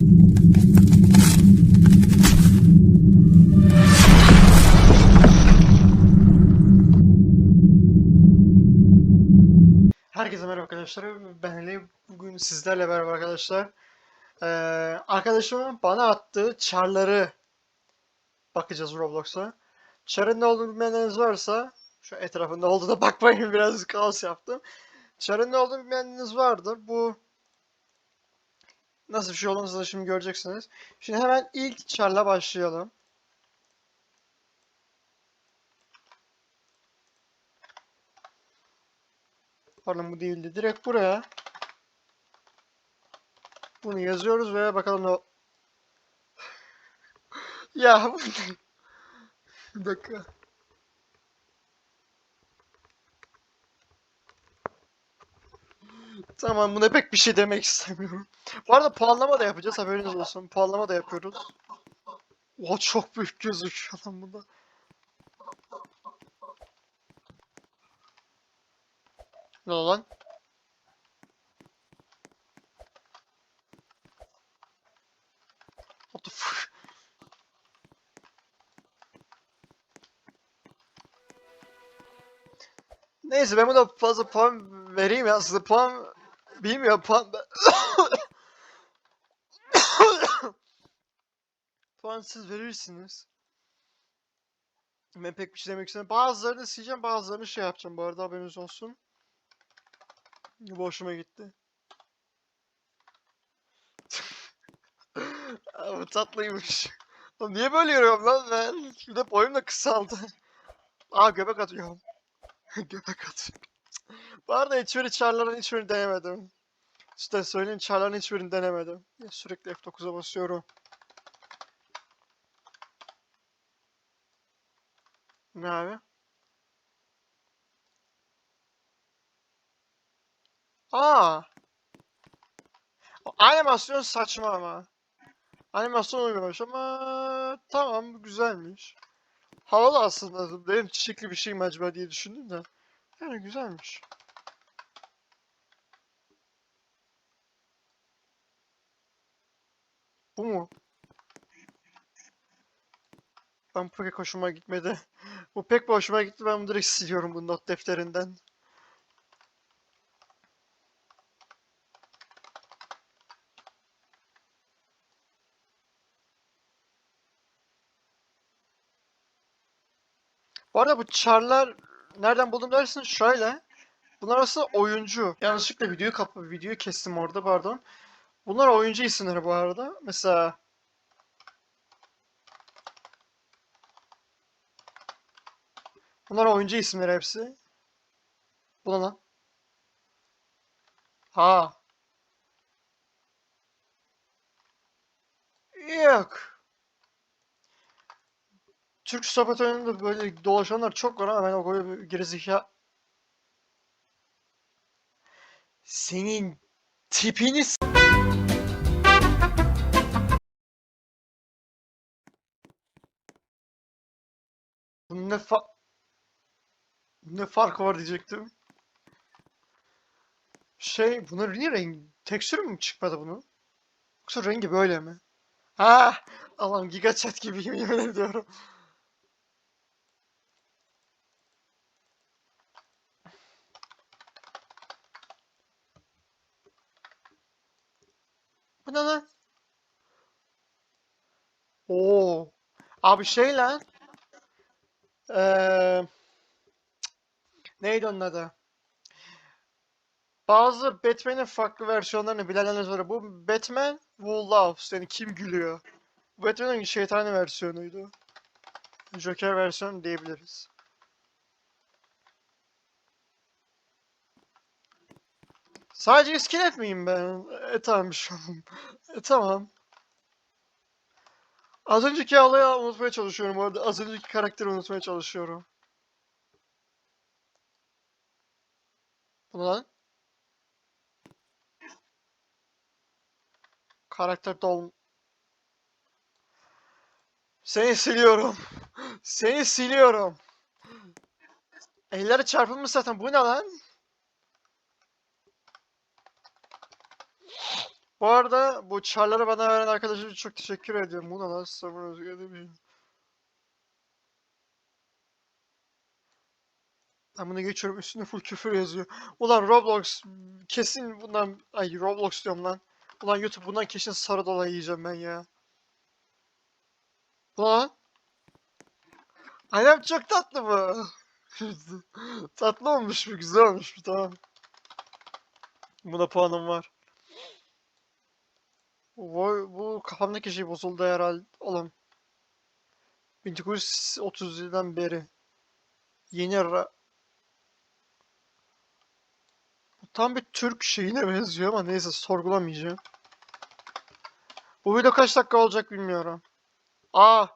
Herkese merhaba arkadaşlar. Ben Ali. Bugün sizlerle beraber arkadaşlar. Ee, arkadaşımın bana attığı çarları bakacağız Roblox'a. Çarın ne olduğunu bilmeyenleriniz varsa şu etrafında olduğuna bakmayın biraz kaos yaptım. Çarın ne olduğunu bilmeyenleriniz vardır. Bu nasıl bir şey olduğunu da şimdi göreceksiniz. Şimdi hemen ilk çarla başlayalım. Pardon bu değildi. Direkt buraya bunu yazıyoruz ve bakalım ne Ya bu Bir dakika. Tamam buna pek bir şey demek istemiyorum. Bu arada puanlama da yapacağız haberiniz olsun. Puanlama da yapıyoruz. Oha çok büyük gözüküyor lan bunda. Ne lan? What the fuck? Neyse ben buna fazla puan vereyim ya size puan bilmiyorum puan puan siz verirsiniz. Ben pek bir şey demek istemiyorum. Bazılarını sileceğim bazılarını şey yapacağım bu arada haberiniz olsun. Bu hoşuma gitti. Bu tatlıymış. Oğlum niye böyle yürüyorum lan ben? Bir de boyum da kısaldı. Aa göbek atıyorum. göbek atıyorum. Bu arada hiçbiri çarların hiçbirini denemedim. İşte söyleyeyim çarların hiçbirini denemedim. Sürekli F9'a basıyorum. Ne abi? Aa. Animasyon saçma ama. Animasyon uymamış ama tamam güzelmiş. Havalı aslında. Benim çiçekli bir şey mi acaba diye düşündüm de. Yani güzelmiş. Bu mu? Ben bu pek hoşuma gitmedi. Bu pek bir hoşuma gitti. Ben bunu direkt siliyorum bu not defterinden. Bu arada bu çarlar nereden buldum dersin şöyle. Bunlar aslında oyuncu. Yanlışlıkla videoyu kapı videoyu kestim orada pardon. Bunlar oyuncu isimleri bu arada. Mesela Bunlar oyuncu isimleri hepsi. Bu ne lan? Ha. Yok. Türk sohbet oyununda böyle dolaşanlar çok var ama ben o bir gerizekalı... Senin tipini ne fa... Ne farkı var diyecektim. Şey, bunun niye rengi... Tekstürü mü çıkmadı bunun? Yoksa rengi böyle mi? Ha, Allah'ım giga chat gibiyim yemin ediyorum. Bu ne lan? Oo. Abi şey lan. Eee... Neydi onun adı? Bazı Batman'in farklı versiyonlarını bilenleriniz var. Bu Batman Who Loves. Yani kim gülüyor? Batman'in şeytani versiyonuydu. Joker versiyonu diyebiliriz. Sadece iskelet miyim ben? E tamam şu an. E tamam. Az önceki olayı unutmaya çalışıyorum bu arada. Az önceki karakteri unutmaya çalışıyorum. Bu lan? Karakter dol... Seni siliyorum. Seni siliyorum. Elleri çarpılmış zaten. Bu ne lan? Bu arada bu çarları bana veren arkadaşım çok teşekkür ediyorum. Bu ne lan? Sabır özgür değil Ben bunu geçiyorum üstünde full küfür yazıyor. Ulan Roblox kesin bundan ay Roblox diyorum lan. Ulan YouTube bundan kesin sarı dola yiyeceğim ben ya. Ulan. Annem çok tatlı bu. tatlı olmuş bu güzel olmuş bu tamam. Buna puanım var. Bu, bu kafamdaki şey bozuldu herhalde. Oğlum. 1937'den beri. Yeni ra- Bu tam bir Türk şeyine benziyor ama neyse sorgulamayacağım. Bu video kaç dakika olacak bilmiyorum. Aa.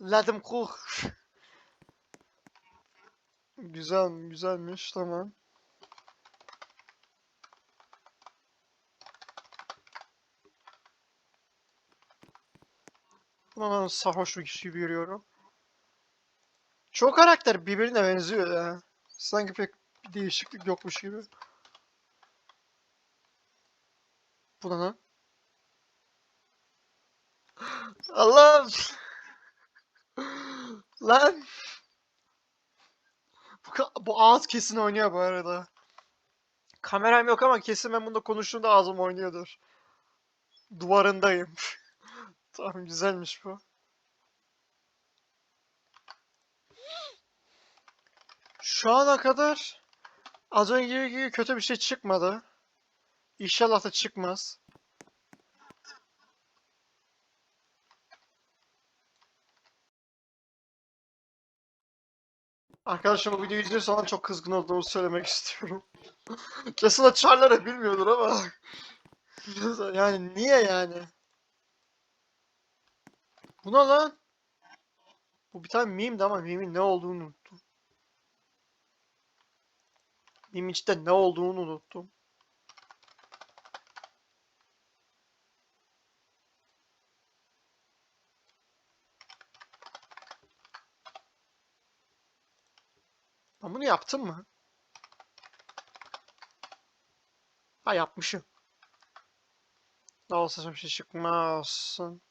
Ladım kuh. Güzel, güzelmiş tamam. Ben sarhoş bir kişi gibi görüyorum. Çoğu karakter birbirine benziyor ya. Sanki pek bir değişiklik yokmuş gibi. Bu ne lan? Allah'ım! Lan! Bu, bu ağız kesin oynuyor bu arada. Kameram yok ama kesin ben bunda konuştuğumda ağzım oynuyordur. Duvarındayım. Tamam güzelmiş bu. Şu ana kadar az önce gibi kötü bir şey çıkmadı. İnşallah da çıkmaz. Arkadaşlar bu videoyu izliyorsa ona çok kızgın olduğumu söylemek istiyorum. Kesin o çarları bilmiyordur ama. yani niye yani? Bu ne lan? Bu bir tane meme ama meme'in ne olduğunu unuttum. Meme içinde ne olduğunu unuttum. Ben bunu yaptım mı? Ha yapmışım. Ne olsa bir şey çıkmazsın.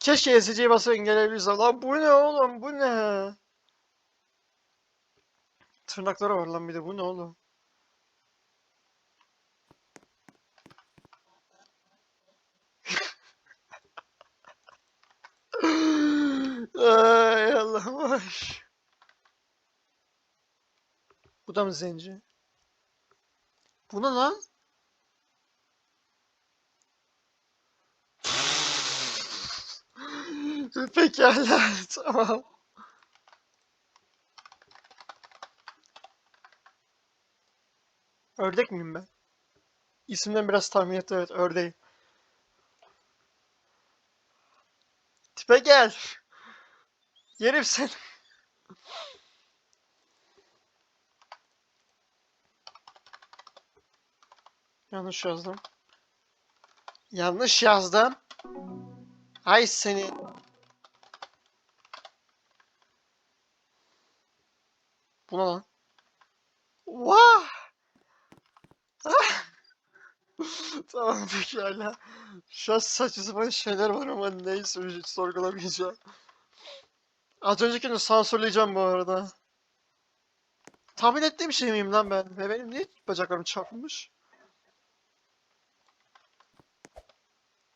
Keşke SC'yi basıp engelleyebilsem. Lan bu ne oğlum bu ne? Tırnakları var lan bir de bu ne oğlum? Ay Allah'ım ay. Bu da mı zenci? Bu ne lan? Pekala tamam. Ördek miyim ben? İsimden biraz tahmin et evet ördeğim. Tipe gel. Yerim seni. Yanlış yazdım. Yanlış yazdım. Ay seni. Bu ne lan? Vah! Ah! Tamam pekala. Şu an saçma sapan şeyler var ama neyse hiç sorgulamayacağım. Az öncekini sansürleyeceğim bu arada. Tahmin ettiğim şey miyim lan ben? Ve benim niye bacaklarım çarpılmış?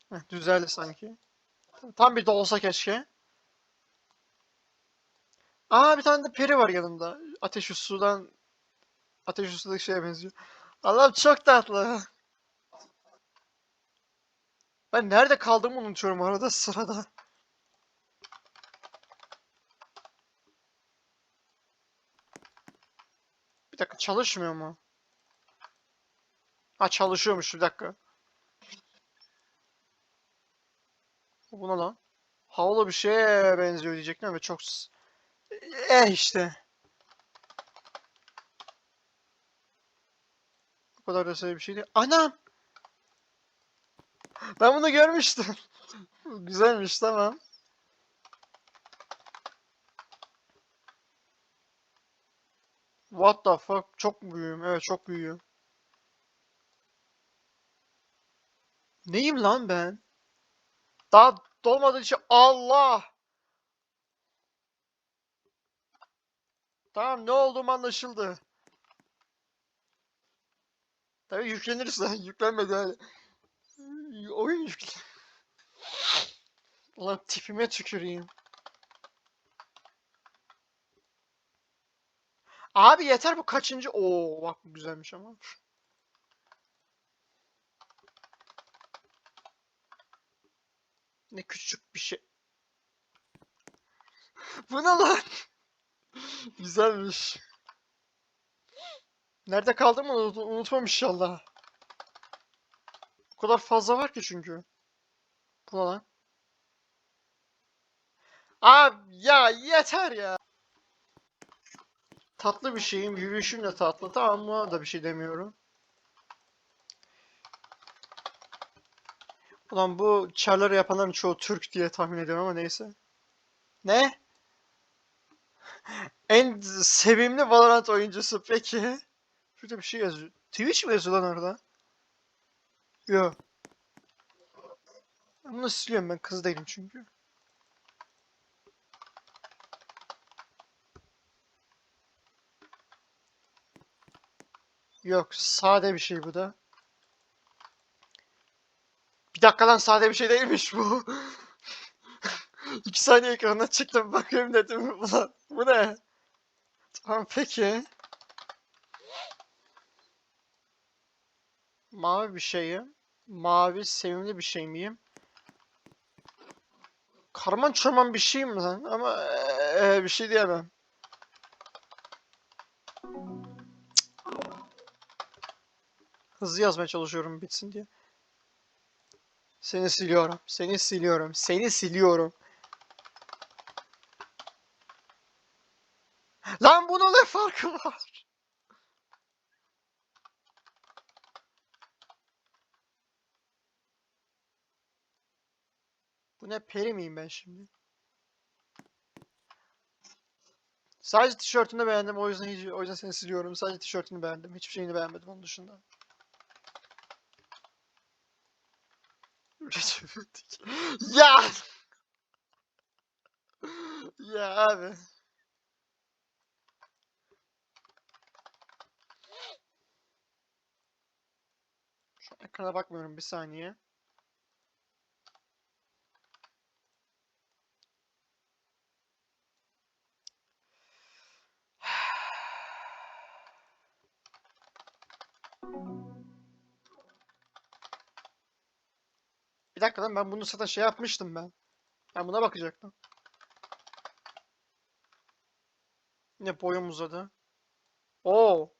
Heh, düzeldi sanki. Tam bir de olsa keşke. Aa bir tane de peri var yanında. Ateş sudan Ateş üstündeki şeye benziyor. Allah'ım çok tatlı. Ben nerede kaldığımı unutuyorum arada sırada. Bir dakika çalışmıyor mu? Ha çalışıyormuş bir dakika. Bu ne lan? Havlu bir şeye benziyor diyecektim ama çok... Eh işte. Kadar da bir şey değil. Anam! Ben bunu görmüştüm. Güzelmiş tamam. What the fuck? Çok büyüğüm. Evet çok büyüğüm. Neyim lan ben? Daha dolmadığı için Allah! Tamam ne olduğum anlaşıldı. Tabii yüklenirse yüklenmedi hali. Oyun yüklen. Ulan tipime tüküreyim. Abi yeter bu kaçıncı? Oo bak bu güzelmiş ama. Ne küçük bir şey. Bu ne lan? Güzelmiş. Nerede kaldığımı unut unutmam inşallah. O kadar fazla var ki çünkü. Bu ne lan? Abi ya yeter ya. Tatlı bir şeyim, yürüyüşüm de tatlı. Tamam mı? da bir şey demiyorum. Ulan bu çarları yapanların çoğu Türk diye tahmin ediyorum ama neyse. Ne? En sevimli Valorant oyuncusu peki. Şurada bir şey yazıyor. Twitch mi yazıyor lan orada? Yok. Bunu siliyorum ben kız değilim çünkü. Yok sade bir şey bu da. Bir dakika lan sade bir şey değilmiş bu. İki saniye ekrana çıktım bakayım dedim ulan bu ne? Tamam peki. Mavi bir şeyim. Mavi sevimli bir şey miyim? Karman çorman bir şeyim lan ama eee, bir şey diyemem. Hızlı yazmaya çalışıyorum bitsin diye. Seni siliyorum. Seni siliyorum. Seni siliyorum. Lan bunun ne farkı var? Ne peri miyim ben şimdi? Sadece tişörtünü beğendim o yüzden hiç, o yüzden seni siliyorum. Sadece tişörtünü beğendim. Hiçbir şeyini beğenmedim onun dışında. Ya! Ya abi. Şu an ekrana bakmıyorum bir saniye. Bir dakika lan ben bunu zaten şey yapmıştım ben. Ben buna bakacaktım. Yine boyum uzadı. Oo.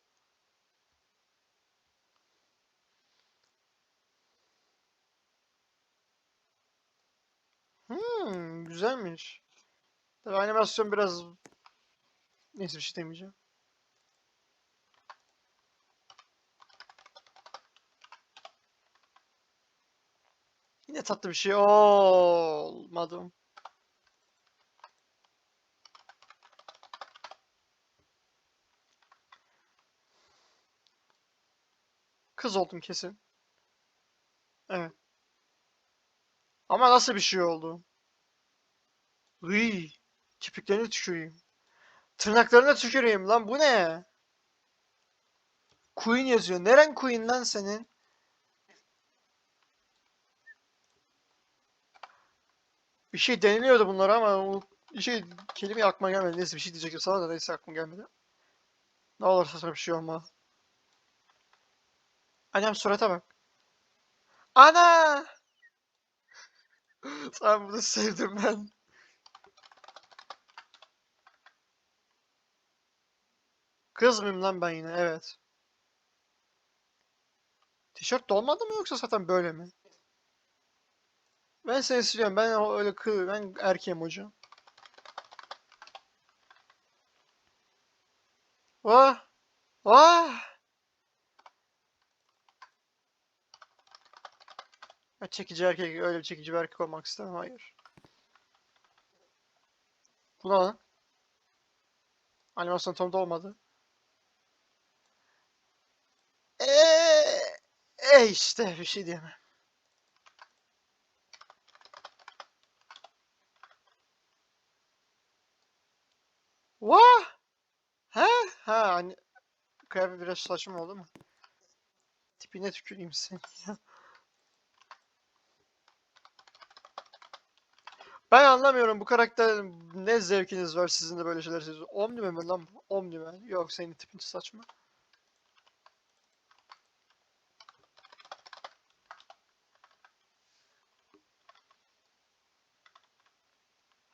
Hmm, güzelmiş. Tabii animasyon biraz... Neyse bir şey demeyeceğim. Yine tatlı bir şey olmadı. Kız oldum kesin. Evet. Ama nasıl bir şey oldu? Iy, kirpiklerine tüküreyim. Tırnaklarına tüküreyim lan bu ne? Queen yazıyor. Neren Queen lan senin? Bir şey deniliyordu bunlara ama o şey kelime aklıma gelmedi. Neyse bir şey diyecektim sana da neyse aklıma gelmedi. Ne olursa sana bir şey olmaz. Annem surata bak. Ana! Sen bunu sevdim ben. Kız mıyım lan ben yine? Evet. Tişört dolmadı mı yoksa zaten böyle mi? Ben seni seviyorum. Ben öyle kız, ben erkeğim hocam. Vah! Vah! Ya çekici erkek, öyle bir çekici bir erkek olmak istemem. Hayır. Bu ne lan? Animasyon tonda olmadı. Eee, e işte bir şey diyemem. Vah! He? Ha hani kıyafet biraz saçma oldu mu? Tipine tüküreyim seni ya. Ben anlamıyorum bu karakter ne zevkiniz var sizin de böyle şeyler seviyorsunuz. Omni mi lan bu? Omni mi? Yok senin tipin saçma.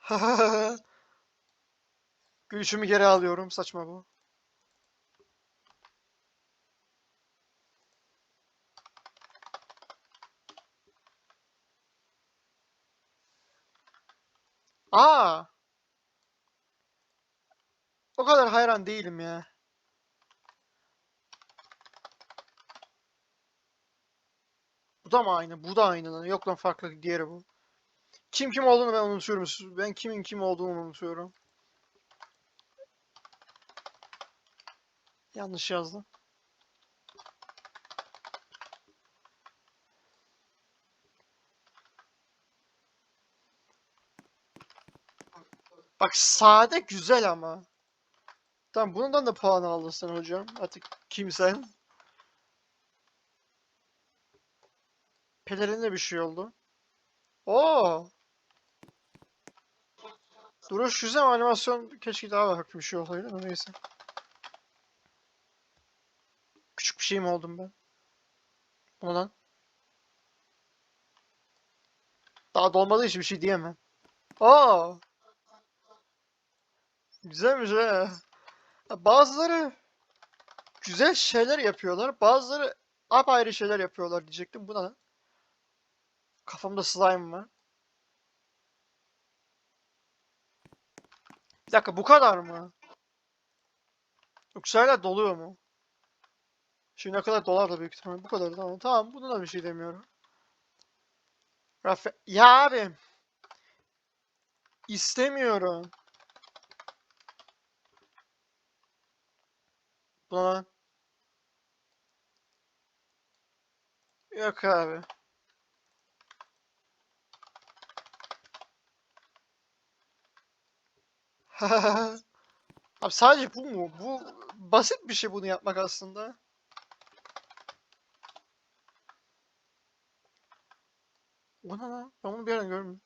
Gülüşümü geri alıyorum. Saçma bu. Aa! O kadar hayran değilim ya. Bu da mı aynı? Bu da aynı lan. Yok lan farklı diğeri bu. Kim kim olduğunu ben unutuyorum. Ben kimin kim olduğunu unutuyorum. Yanlış yazdım. Bak sade güzel ama. Tamam bundan da puan aldın sen hocam. Artık kimsen. Pelerinde bir şey oldu. Oo. Duruş güzel animasyon keşke daha farklı bir şey olsaydı neyse. Küçük bir şey mi oldum ben? Ne lan? Daha dolmadığı için bir şey diyemem. Aa! Güzelmiş ha. Bazıları güzel şeyler yapıyorlar. Bazıları apayrı şeyler yapıyorlar diyecektim. Bu ne lan? Kafamda slime var. Bir dakika bu kadar mı? Yoksa hala doluyor mu? Şimdi ne kadar dolar da büyük ihtimalle bu kadar tamam. Tamam buna da bir şey demiyorum. Rafa ya abi istemiyorum. Buna Yok abi. Abi sadece bu mu? Bu basit bir şey bunu yapmak aslında. Bu ne lan? Ben bunu bir yerden görmüyorum.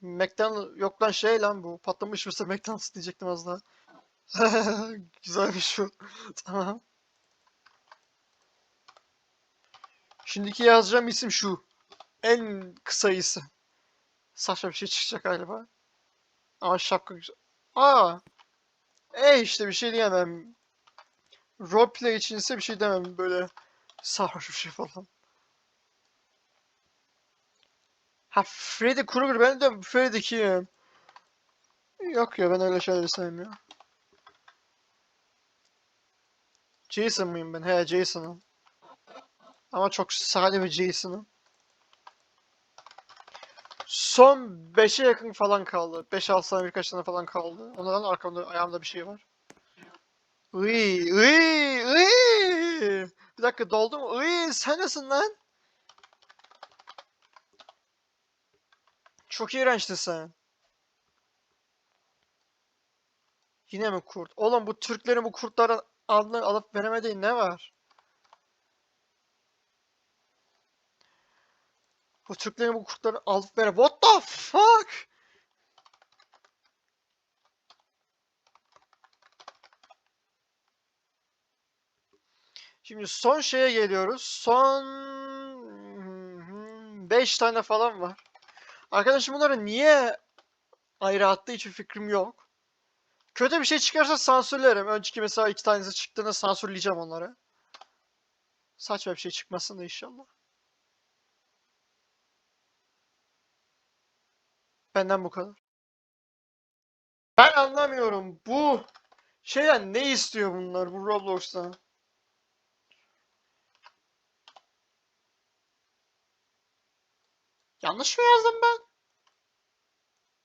McDonald's yok lan şey lan bu. Patlamış mısır McDonald's diyecektim az daha. Güzelmiş bu. Tamam. Şimdiki yazacağım isim şu. En kısa isim. Saçma bir şey çıkacak galiba. Ama şapka güzel. Aa. E işte bir şey diyemem. Roleplay için ise bir şey demem böyle sarhoş bir şey falan. Ha Freddy Krueger ben de Freddy kim? Yok ya ben öyle şeyleri sevmiyorum. Jason mıyım ben? He Jason'ım. Ama çok sade bir Jason'ım. Son 5'e yakın falan kaldı. 5-6 saniye birkaç tane falan kaldı. Ondan arkamda ayağımda bir şey var. Iy, iy, iy. Bir dakika doldu mu? Iy, sen nesin lan? Çok iğrençtin sen. Yine mi kurt? Oğlum bu Türklerin bu kurtların adını alıp veremediği ne var? Bu Türklerin bu kurtları alıp vere... What the fuck? Şimdi son şeye geliyoruz. Son 5 tane falan var. Arkadaşım bunları niye ayrı attığı hiçbir fikrim yok. Kötü bir şey çıkarsa sansürlerim. Önceki mesela iki tanesi çıktığında sansürleyeceğim onları. Saçma bir şey çıkmasın da inşallah. Benden bu kadar. Ben anlamıyorum. Bu şeyden ne istiyor bunlar bu Roblox'tan? Yanlış mı yazdım ben?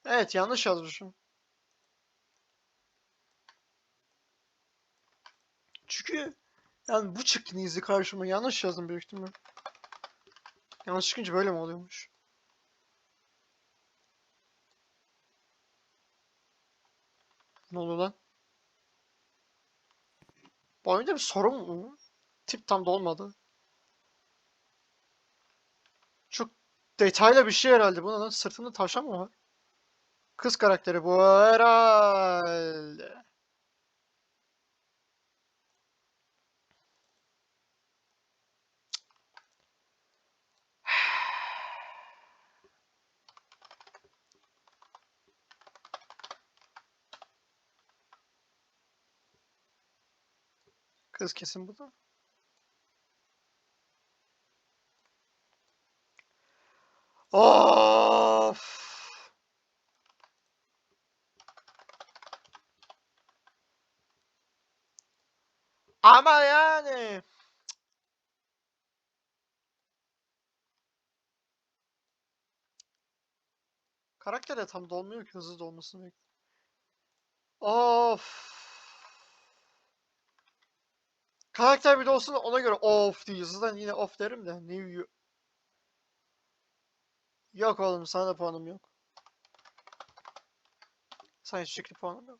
Evet yanlış yazmışım. Çünkü Yani bu çıktı izi karşıma. Yanlış yazdım büyük ihtimal. Yanlış çıkınca böyle mi oluyormuş? Ne oluyor lan? Bu oyunda bir sorun mu? Tip tam da olmadı. Çok detaylı bir şey herhalde. Bu ne lan? Sırtında tavşan mı var? Kız karakteri bu herhalde. Kız kesin bu da. Of. Ama yani. Karakter de tam dolmuyor ki hızlı dolmasını bekliyorum. Of. Karakter bir de olsun ona göre of değil. Zaten yine of derim de. New Yo- Yok oğlum sana da puanım yok. Sana hiçbir şekilde puanım yok.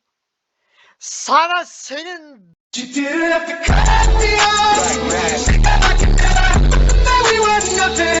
Sana senin